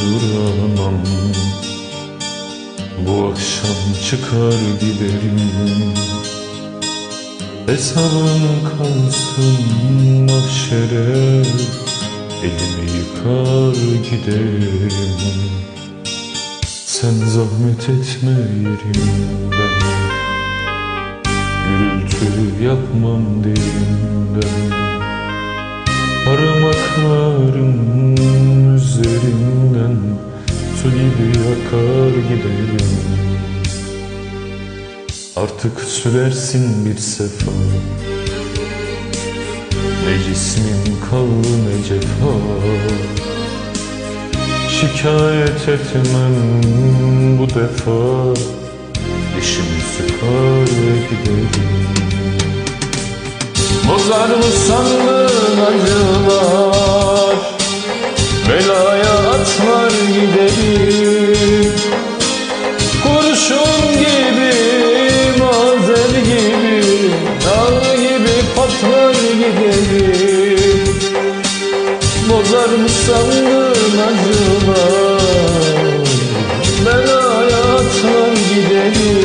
duramam. Bu akşam çıkar giderim. Hesabım kalsın mahşere. Elimi yıkar giderim. Sen zahmet etme yerimden. Gürültü yapmam derimden Su gibi akar giderim Artık sürersin bir sefa. Ne cismin kaldı ne cefa. Şikayet etmem bu defa. Dişimi sıkar giderim. Bozar mı sandın acılar Saçlar giderim. Kurşun gibi Mazer gibi Dağ gibi patlar giderim. Bozar mı sandın acılar Ben hayatlar giderim.